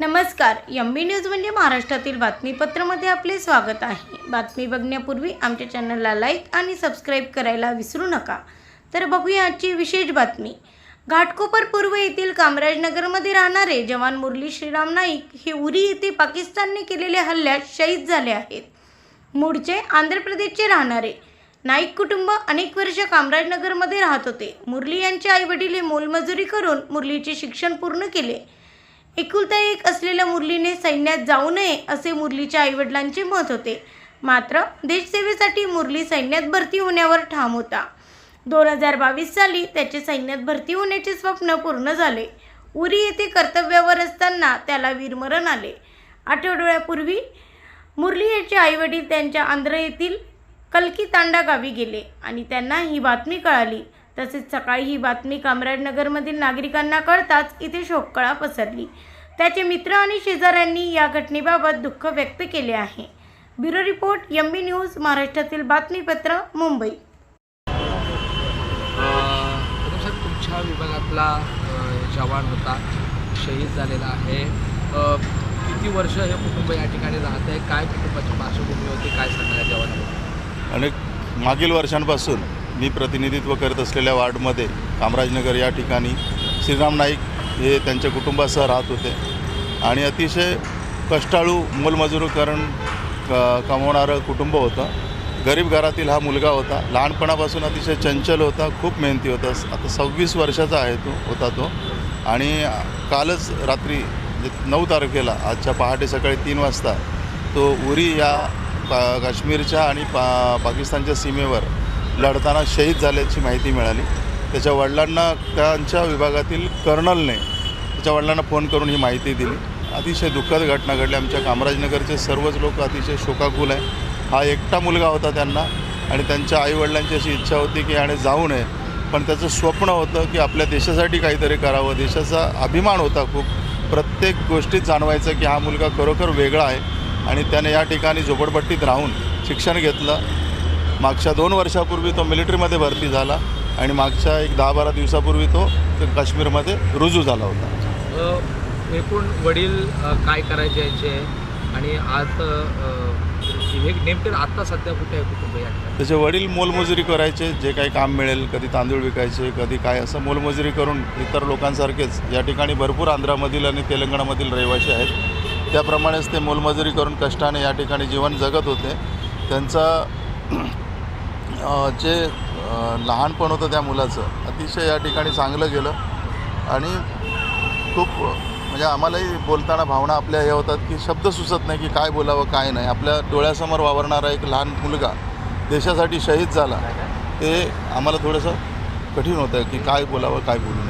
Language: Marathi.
नमस्कार एम बी न्यूज म्हणजे महाराष्ट्रातील बातमीपत्रामध्ये आपले स्वागत आहे. बातमी बघण्यापूर्वी आमच्या चॅनलला लाईक आणि सबस्क्राईब करायला विसरू नका. तर बघूया आजची विशेष बातमी. घाटकोपर पूर्व येथील कामराजनगरमध्ये राहणारे जवान मुरली श्रीराम नाईक हे उरी येथे पाकिस्तानने केलेल्या हल्ल्यात शहीद झाले आहेत. मूळचे आंध्र प्रदेशचे राहणारे. नाईक कुटुंब अनेक वर्ष कामराजनगरमध्ये राहत होते. मुरली यांचे आईवडील हे मोलमजुरी करून मुरलीचे शिक्षण पूर्ण केले. एकुलता एक असलेल्या मुरलीने सैन्यात जाऊ नये असे मुरलीच्या आईवडिलांचे मत होते. मात्र देशसेवेसाठी मुरली सैन्यात भरती होण्यावर ठाम होता. दोन हजार बावीस साली त्याचे सैन्यात भरती होण्याचे स्वप्न पूर्ण झाले. उरी येथे कर्तव्यावर असताना त्याला वीरमरण आले. आठवड्यापूर्वी मुरली याचे आईवडील त्यांच्या आंध्र येथील कलकी तांडा गावी गेले आणि त्यांना ही बातमी कळाली. तसेच सकाळी ही बातमी कामराजनगरमधील नागरिकांना कळताच इथे शोककळा पसरली. त्याचे मित्र आणि शेजाऱ्यांनी या घटनेबाबत दुःख व्यक्त केले आहे. Bureau report M B news महाराष्ट्रातील बातमीपत्र मुंबई. तुमच्या विभागातला जवान होता शहीद झालेला आहे. किती वर्ष हे कुटुंब या ठिकाणी राहत आहे? काय कुटुंबाची पार्श्वभूमी होती? काय सांगणार जवानाबद्दल आणि मागील वर्षांपासून मी प्रतिनिधित्व करत असलेल्या वार्डमध्ये कामराजनगर या ठिकाणी श्रीराम नाईक हे त्यांच्या कुटुंबासह राहत होते. आणि अतिशय कष्टाळू मोलमजुरीकरण क कमवणारं कुटुंब होतं. गरीब घरातील हा मुलगा होता. लहानपणापासून अतिशय चंचल होता खूप मेहनती होता. आता सव्वीस वर्षाचा आहे तो होता तो. आणि कालच रात्री म्हणजे नऊ तारखेला आजच्या पहाटे सकाळी तीन वाजता तो उरी या पा काश्मीरच्या आणि पा पाकिस्तानच्या सीमेवर लढताना शहीद झाल्याची माहिती मिळाली. त्याच्या वडिलांना त्यांच्या विभागातील कर्नलने त्याच्या वडिलांना फोन करून ही माहिती दिली. अतिशय दुःखद घटना घडली. आमच्या कामराजनगरचे सर्वच लोक अतिशय शोकाकुल आहे. हा एकटा मुलगा होता त्यांना आणि त्यांच्या आईवडिलांची अशी इच्छा होती की याने जाऊ नये. पण त्याचं स्वप्न होतं की आपल्या देशासाठी काहीतरी करावं. देशाचा अभिमान होता खूप. प्रत्येक गोष्टीत जाणवायचं की हा मुलगा खरोखर वेगळा आहे. आणि त्याने या ठिकाणी झोपडपट्टीत राहून शिक्षण घेतलं. मागच्या दोन वर्षापूर्वी तो मिलिटरीमध्ये भरती झाला आणि मागच्या एक दहा बारा दिवसापूर्वी तो काश्मीरमध्ये रुजू झाला होता. एकूण वडील काय करायचे याचे? आणि आज हे नेमके आत्ता सध्या कुठे आहे कुटुंब त्याचे वडील मोलमजुरी करायचे जे काही काम मिळेल कधी तांदूळ विकायचे कधी काय असं मोलमजुरी करून इतर लोकांसारखेच या ठिकाणी भरपूर आंध्रामधील आणि तेलंगणामधील रहिवासी आहेत. त्याप्रमाणेच ते मोलमजुरी करून कष्टाने या ठिकाणी जीवन जगत होते. त्यांचा जे लहानपण होतं त्या मुलाचं अतिशय या ठिकाणी चांगलं गेलं. आणि खूप म्हणजे आम्हालाही बोलताना भावना आपल्या हे होतात की शब्द सुचत नाही की काय बोलावं काय नाही. आपल्या डोळ्यासमोर वावरणारा एक लहान मुलगा देशासाठी शहीद झाला ते आम्हाला थोडंसं कठीण होतं की काय बोलावं काय बोलू नये.